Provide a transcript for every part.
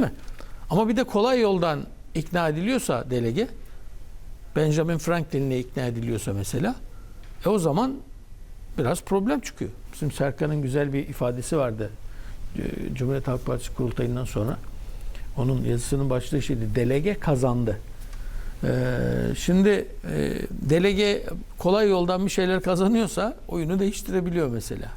mi? Ama bir de kolay yoldan ikna ediliyorsa delege, Benjamin Franklin'le ikna ediliyorsa mesela, e o zaman biraz problem çıkıyor. Bizim Serkan'ın güzel bir ifadesi vardı. e, Cumhuriyet Halk Partisi kurultayından sonra. Onun yazısının başlığı şeydi, delege kazandı. Ee, şimdi e, delege kolay yoldan bir şeyler kazanıyorsa oyunu değiştirebiliyor mesela.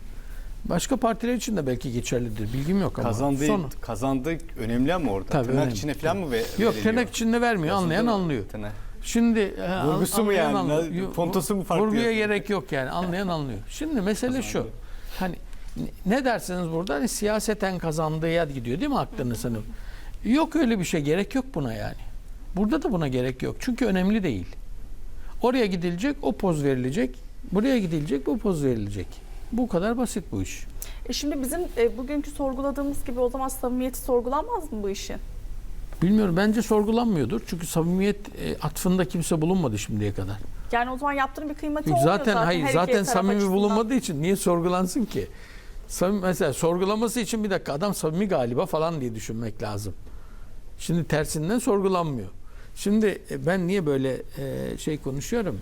Başka partiler için de belki geçerlidir. Bilgim yok ama. Kazandığı, Sonra- kazandığı önemli ama orada. Tabii, tırnak önemli. içine falan mı ve, Yok veriliyor? tırnak içinde vermiyor. Yazıldı Anlayan anlıyor. Tırnak. Şimdi e, Vurgusu mu yani? anlıyor. Pontosu mu farklı Vurguya gerek yok yani. Anlayan anlıyor. Şimdi mesele şu. Hani ne- dersiniz burada? Hani siyaseten kazandığı gidiyor değil mi aklını sanıp? Yok öyle bir şey. Gerek yok buna yani. Burada da buna gerek yok. Çünkü önemli değil. Oraya gidilecek, o poz verilecek. Buraya gidilecek, bu poz verilecek. Bu kadar basit bu iş. E şimdi bizim e, bugünkü sorguladığımız gibi o zaman samimiyeti sorgulanmaz mı bu işin? Bilmiyorum. Bence sorgulanmıyordur. Çünkü samimiyet e, atfında kimse bulunmadı şimdiye kadar. Yani o zaman yaptığının bir kıymeti olmuyor Zaten, zaten. hayır her iki zaten taraf samimi açısından. bulunmadığı için niye sorgulansın ki? Samimi, mesela sorgulaması için bir dakika adam samimi galiba falan diye düşünmek lazım. Şimdi tersinden sorgulanmıyor. Şimdi e, ben niye böyle e, şey konuşuyorum?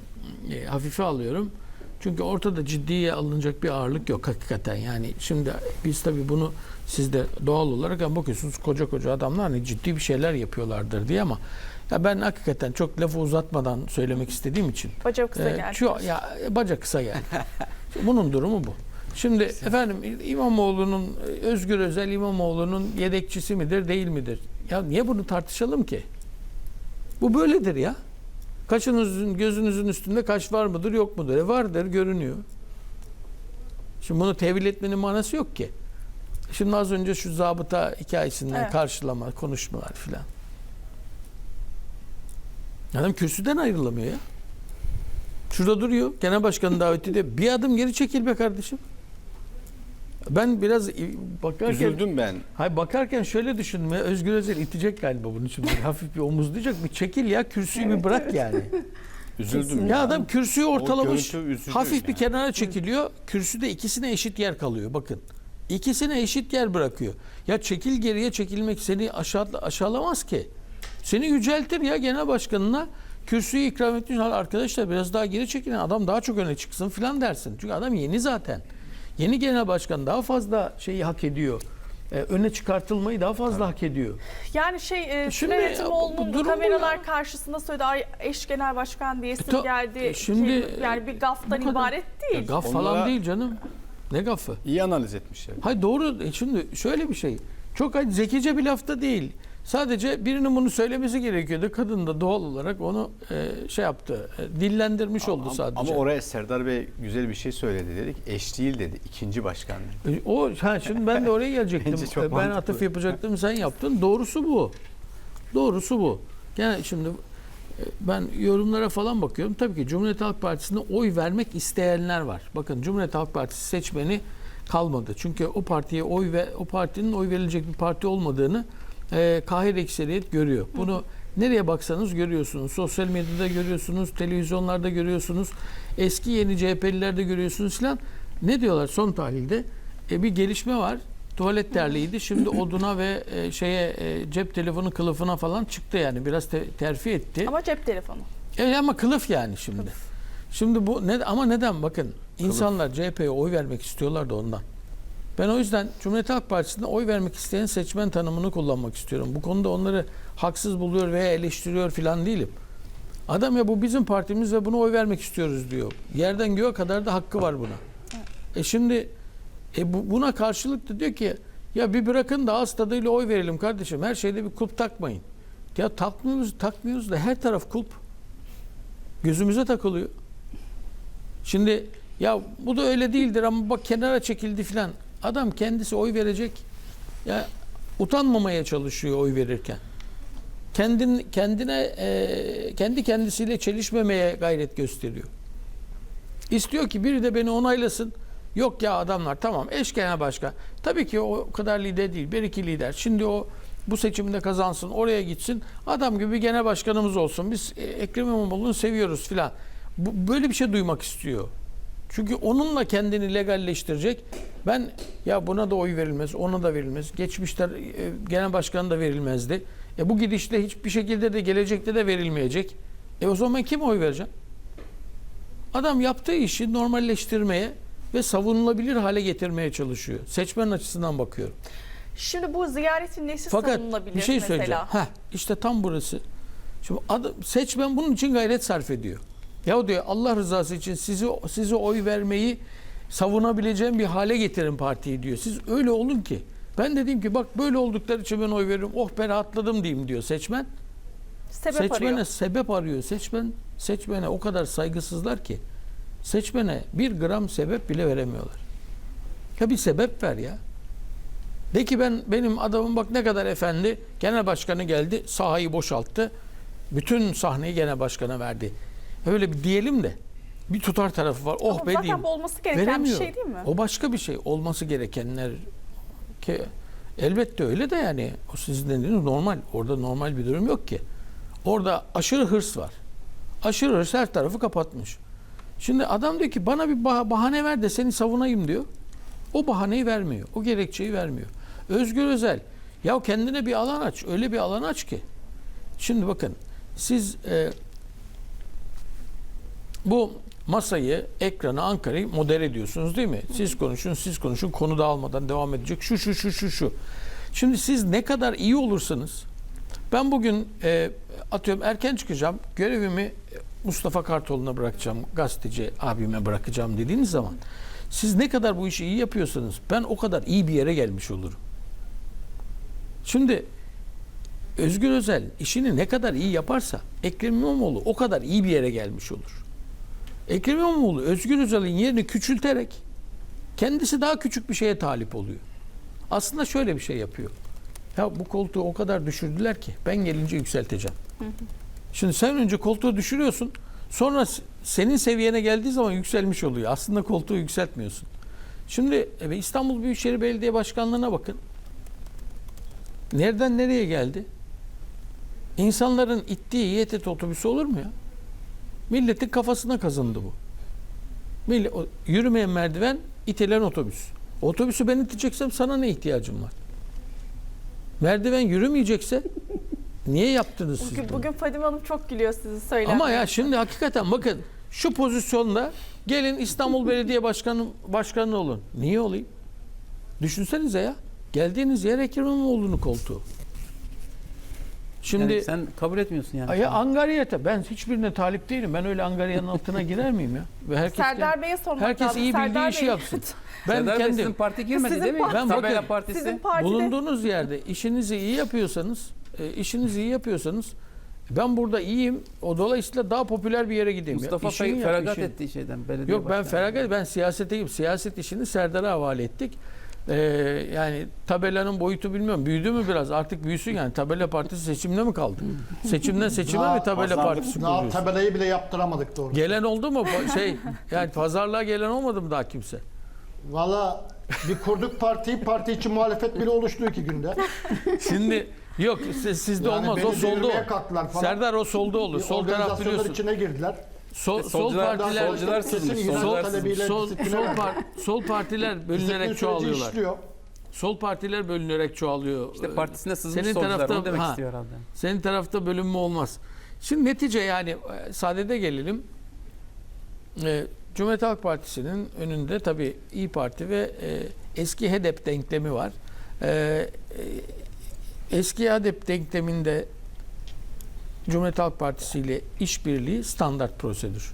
E, hafife alıyorum. Çünkü ortada ciddiye alınacak bir ağırlık yok hakikaten. Yani şimdi biz tabii bunu siz de doğal olarak yani bakıyorsunuz koca koca adamlar hani ciddi bir şeyler yapıyorlardır diye ama ya ben hakikaten çok lafı uzatmadan söylemek istediğim için Bacağı kısa ee, geldi. şu, ya bacak kısa geldi. Bunun durumu bu. Şimdi efendim İmamoğlu'nun Özgür Özel İmamoğlu'nun yedekçisi midir değil midir? Ya niye bunu tartışalım ki? Bu böyledir ya. Kaşınızın gözünüzün üstünde kaş var mıdır yok mudur? E vardır görünüyor. Şimdi bunu tevil etmenin manası yok ki. Şimdi az önce şu zabıta hikayesinden Evet. karşılama, konuşmalar filan. Adam kürsüden ayrılamıyor ya. Şurada duruyor. Genel başkanın daveti de bir adım geri çekil be kardeşim. Ben biraz bakarken Üzüldüm ben. Hayır bakarken şöyle düşündüm ya Özgür Özel itecek galiba bunun için. Hafif bir omuzlayacak. Bir çekil ya kürsüyü bir bırak yani. Üzüldüm. Ya adam kürsüyü ortalamış. Hafif bir yani. kenara çekiliyor. Kürsüde ikisine eşit yer kalıyor bakın. İkisine eşit yer bırakıyor. Ya çekil geriye çekilmek seni aşağı, aşağılamaz ki. Seni yüceltir ya genel başkanına kürsüyü ikram etmiş. "Hadi Arkadaşlar biraz daha geri çekilin. Adam daha çok öne çıksın filan dersin. Çünkü adam yeni zaten. Yeni genel başkan daha fazla şeyi hak ediyor. Ee, öne çıkartılmayı daha fazla hak ediyor. Yani şey e, Şimdi ya, Yetimoğlu'nun bu kameralar ya. karşısında söyledi ay eş genel başkan diye isim ta- geldi. e, şimdi, ki, yani bir gaftan bu kadar. ibaret Ya değil. gaf Onlara- falan değil canım. Ne gafı? İyi analiz etmişler. Hayır doğru. E Şimdi şöyle bir şey. Çok hani zekice bir lafta değil. Sadece birinin bunu söylemesi gerekiyordu. Kadın da doğal olarak onu e, şey yaptı. e, dillendirmiş oldu Ama- sadece. Ama oraya Serdar Bey güzel bir şey söyledi dedik. Eş değil dedi. ikinci başkan. E, O ha şimdi ben de oraya gelecektim. E, ben mantıklı. atıf yapacaktım sen yaptın. Doğrusu bu. Doğrusu bu. Yani şimdi e, ben yorumlara falan bakıyorum. Tabii ki Cumhuriyet Halk Partisi'ne oy vermek isteyenler var. Bakın Cumhuriyet Halk Partisi seçmeni kalmadı. Çünkü o partiye oy ve o partinin oy verilecek bir parti olmadığını e, kahir ekseriyet görüyor. Bunu nereye baksanız görüyorsunuz. Sosyal medyada görüyorsunuz, televizyonlarda görüyorsunuz. Eski yeni CHP'lilerde görüyorsunuz filan. Ne diyorlar son tahlilde? E, bir gelişme var. Tuvalet terliğiydi. Şimdi oduna ve e, şeye e, cep telefonu kılıfına falan çıktı yani. Biraz te- terfi etti. Ama cep telefonu. E, ama kılıf yani şimdi. Şimdi bu ne ama neden bakın insanlar CHP'ye oy vermek istiyorlar da ondan. Ben o yüzden Cumhuriyet Halk Partisi'ne oy vermek isteyen seçmen tanımını kullanmak istiyorum. Bu konuda onları haksız buluyor veya eleştiriyor filan değilim. Adam ya bu bizim partimiz ve buna oy vermek istiyoruz diyor. Yerden göğe kadar da hakkı var buna. E şimdi e bu, buna karşılık da diyor ki ya bir bırakın da ağız tadıyla oy verelim kardeşim. Her şeyde bir kulp takmayın. Ya takmıyoruz, takmıyoruz da her taraf kulp. Gözümüze takılıyor. Şimdi ya bu da öyle değildir ama bak kenara çekildi filan. Adam kendisi oy verecek. Ya utanmamaya çalışıyor oy verirken. Kendin kendine e, kendi kendisiyle çelişmemeye gayret gösteriyor. İstiyor ki biri de beni onaylasın. Yok ya adamlar tamam eş genel başkan. Tabii ki o kadar lider değil. Bir iki lider. Şimdi o bu seçimde kazansın, oraya gitsin. Adam gibi genel başkanımız olsun. Biz e, Ekrem İmamoğlu'nu seviyoruz filan. Böyle bir şey duymak istiyor. Çünkü onunla kendini legalleştirecek. Ben ya buna da oy verilmez, ona da verilmez. Geçmişte e, genel başkan da verilmezdi. E bu gidişle hiçbir şekilde de gelecekte de verilmeyecek. E o zaman kim oy verecek? Adam yaptığı işi normalleştirmeye ve savunulabilir hale getirmeye çalışıyor. Seçmen açısından bakıyorum. Şimdi bu ziyaretin nesi Fakat savunulabilir bir şey mesela? söyleyeceğim. Heh, işte tam burası. Şimdi adam, seçmen bunun için gayret sarf ediyor. Ya diyor Allah rızası için sizi size oy vermeyi savunabileceğim bir hale getirin partiyi diyor. Siz öyle olun ki. Ben dedim ki bak böyle oldukları için ben oy veririm. Oh ben rahatladım diyeyim diyor seçmen. Sebep seçmene arıyor. sebep arıyor. Seçmen seçmene o kadar saygısızlar ki seçmene bir gram sebep bile veremiyorlar. Ya bir sebep ver ya. De ki ben benim adamım bak ne kadar efendi. Genel başkanı geldi, sahayı boşalttı. Bütün sahneyi genel başkana verdi. Öyle bir diyelim de bir tutar tarafı var. Oh Ama be zaten diyeyim. bu olması gereken Veremiyor. bir şey değil mi? O başka bir şey. Olması gerekenler ki elbette öyle de yani o sizin dediğiniz normal. Orada normal bir durum yok ki. Orada aşırı hırs var. Aşırı hırs her tarafı kapatmış. Şimdi adam diyor ki bana bir bah- bahane ver de seni savunayım diyor. O bahaneyi vermiyor. O gerekçeyi vermiyor. Özgür Özel ya kendine bir alan aç. Öyle bir alan aç ki. Şimdi bakın siz e, bu masayı, ekranı, Ankara'yı modere ediyorsunuz değil mi? Siz konuşun, siz konuşun. Konu dağılmadan devam edecek. Şu, şu, şu, şu, şu. Şimdi siz ne kadar iyi olursanız ben bugün e, atıyorum erken çıkacağım. Görevimi Mustafa Kartoğlu'na bırakacağım. Gazeteci abime bırakacağım dediğiniz zaman siz ne kadar bu işi iyi yapıyorsanız ben o kadar iyi bir yere gelmiş olurum. Şimdi Özgür Özel işini ne kadar iyi yaparsa Ekrem İmamoğlu o kadar iyi bir yere gelmiş olur. Ekrem İmamoğlu Özgür Özel'in yerini küçülterek kendisi daha küçük bir şeye talip oluyor. Aslında şöyle bir şey yapıyor. Ya bu koltuğu o kadar düşürdüler ki ben gelince yükselteceğim. Şimdi sen önce koltuğu düşürüyorsun. Sonra senin seviyene geldiği zaman yükselmiş oluyor. Aslında koltuğu yükseltmiyorsun. Şimdi e, İstanbul Büyükşehir Belediye Başkanlığı'na bakın. Nereden nereye geldi? İnsanların ittiği YTT otobüsü olur mu ya? Milletin kafasına kazındı bu. Millet, yürümeyen merdiven, itilen otobüs. Otobüsü ben iteceksem sana ne ihtiyacım var? Merdiven yürümeyecekse niye yaptınız siz Bugün, bunu? bugün Fadime Hanım çok gülüyor sizi söyler. Ama ya şimdi hakikaten bakın şu pozisyonda gelin İstanbul Belediye Başkanı başkanı olun. Niye olayım? Düşünsenize ya. Geldiğiniz yer Ekrem İmamoğlu'nun koltuğu. Şimdi Yani sen kabul etmiyorsun yani. ya Angarya'ya ben hiçbirine talip değilim. Ben öyle Angarya'nın altına girer miyim ya? Ve herkes Serdar Bey'e sormak herkes lazım. iyi bildiği Serdar işi Bey- yapsın. Ben Serdar Bey sizin kendim parti girmedi Sizin değil mi? Ben bakın- Partisi. Sizin partide bulunduğunuz yerde işinizi iyi yapıyorsanız, e, işinizi iyi yapıyorsanız ben burada iyiyim. O dolayısıyla daha popüler bir yere gideyim. Mustafa Bey feragat işini. ettiği şeyden belediye Yok ben feragat ben siyaseteyim. Siyaset işini Serdar'a havale ettik. Ee, yani tabelanın boyutu bilmiyorum. Büyüdü mü biraz? Artık büyüsün yani. Tabela partisi seçimde mi kaldı? Seçimden seçime Daha- mi tabela partisi Daha kuruyorsun? tabelayı bile yaptıramadık doğru. Gelen oldu mu? Şey yani pazarlığa gelen olmadı mı daha kimse? Valla bir kurduk partiyi, parti için muhalefet bile oluştu iki günde. Şimdi yok siz- sizde Yani olmaz. O solda devirmeye o. kalktılar falan. Serdar o solda olur. Bir Sol taraf organizasyonlar biliyorsun. içine girdiler. Sol, E, sol solcular- partiler solcular Kesin solcular talebiyle sol, disipline sol, par- sol partiler Disiplin bölünerek süreci çoğalıyorlar. işliyor. Sol partiler bölünerek çoğalıyor. İşte partisine sızmış Senin solcular tarafta- onu demek ha. istiyor herhalde. Senin tarafta bölünme olmaz. Şimdi netice yani e, sadede gelelim. E, Cumhuriyet Halk Partisi'nin önünde tabii İyi Parti ve e, eski HEDEP denklemi var. E, e, eski HEDEP denkleminde Cumhuriyet Halk Partisi ile işbirliği standart prosedür.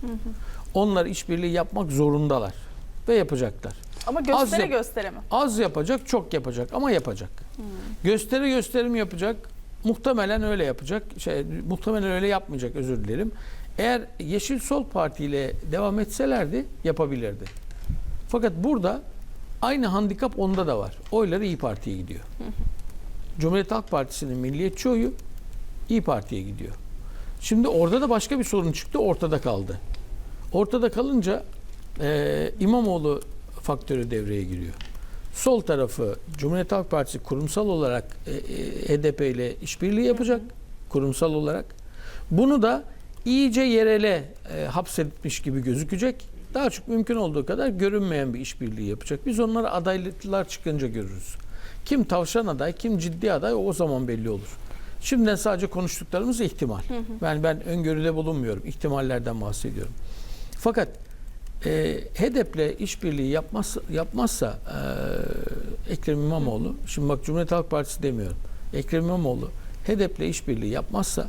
Onlar işbirliği yapmak zorundalar ve yapacaklar. Ama göstere yap- göstere mi? Az yapacak, çok yapacak ama yapacak. Gösteri gösterim yapacak. Muhtemelen öyle yapacak. Şey, muhtemelen öyle yapmayacak özür dilerim. Eğer Yeşil Sol Parti ile devam etselerdi yapabilirdi. Fakat burada aynı handikap onda da var. Oyları İyi Parti'ye gidiyor. Cumhuriyet Halk Partisi'nin milliyetçi oyu İyi Parti'ye gidiyor. Şimdi orada da başka bir sorun çıktı. Ortada kaldı. Ortada kalınca e, İmamoğlu faktörü devreye giriyor. Sol tarafı Cumhuriyet Halk Partisi kurumsal olarak e, e, HDP ile işbirliği yapacak. Kurumsal olarak. Bunu da iyice yerele e, hapsetmiş gibi gözükecek. daha çok mümkün olduğu kadar görünmeyen bir işbirliği yapacak. Biz onları adaylıklar çıkınca görürüz. Kim tavşan aday, kim ciddi aday o zaman belli olur. Şimdiden sadece konuştuklarımız ihtimal. Ben ben öngörüde bulunmuyorum. İhtimallerden bahsediyorum. Fakat e, HEDEP'le işbirliği yapmaz, yapmazsa e, Ekrem İmamoğlu, şimdi bak Cumhuriyet Halk Partisi demiyorum. Ekrem İmamoğlu HEDEP'le işbirliği yapmazsa,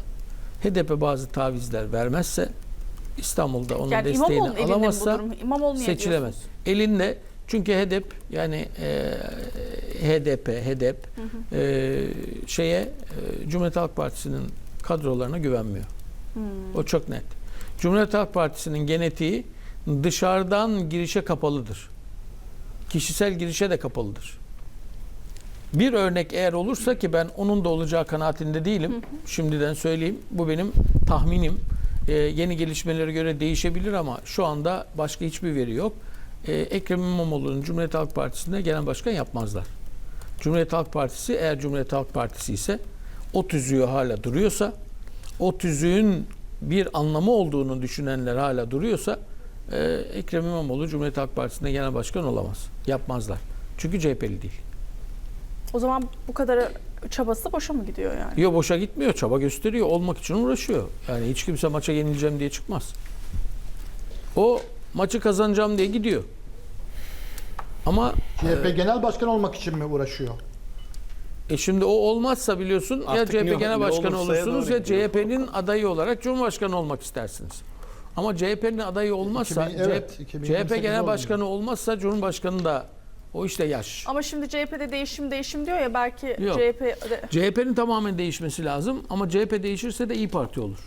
HEDEP'e bazı tavizler vermezse, İstanbul'da onun yani desteğini alamazsa seçilemez. diyorsunuz? Elinde çünkü HEDEP yani e, HDP, HEDEP e, şeye e, Cumhuriyet Halk Partisi'nin kadrolarına güvenmiyor. Hmm. O çok net. Cumhuriyet Halk Partisi'nin genetiği dışarıdan girişe kapalıdır. Kişisel girişe de kapalıdır. Bir örnek eğer olursa ki ben onun da olacağı kanaatinde değilim. Şimdiden söyleyeyim. Bu benim tahminim. Ee, yeni gelişmelere göre değişebilir ama şu anda başka hiçbir veri yok. Ee, Ekrem İmamoğlu'nun Cumhuriyet Halk Partisi'nde genel başkan yapmazlar. Cumhuriyet Halk Partisi eğer Cumhuriyet Halk Partisi ise o tüzüğü hala duruyorsa o tüzüğün bir anlamı olduğunu düşünenler hala duruyorsa e, Ekrem İmamoğlu Cumhuriyet Halk Partisi'nde genel başkan olamaz. Yapmazlar. Çünkü CHP'li değil. O zaman bu kadar çabası boşa mı gidiyor yani? Yo boşa gitmiyor. Çaba gösteriyor. Olmak için uğraşıyor. Yani hiç kimse maça yenileceğim diye çıkmaz. O maçı kazanacağım diye gidiyor. Ama CHP Genel Başkan olmak için mi uğraşıyor? e şimdi o olmazsa biliyorsun ya Artık CHP ne- Genel ne Başkanı ya olursunuz ya. CHP'nin adayı olarak Cumhurbaşkanı olmak istersiniz. Ama CHP'nin adayı olmazsa 2000 evet, CHP, 2028 CHP Genel olmuyor. Başkanı olmazsa Cumhurbaşkanı da o işte yaş. Ama şimdi CHP'de değişim değişim diyor ya belki Yok. CHP'de CHP'nin tamamen değişmesi lazım ama CHP değişirse de İyi Parti olur.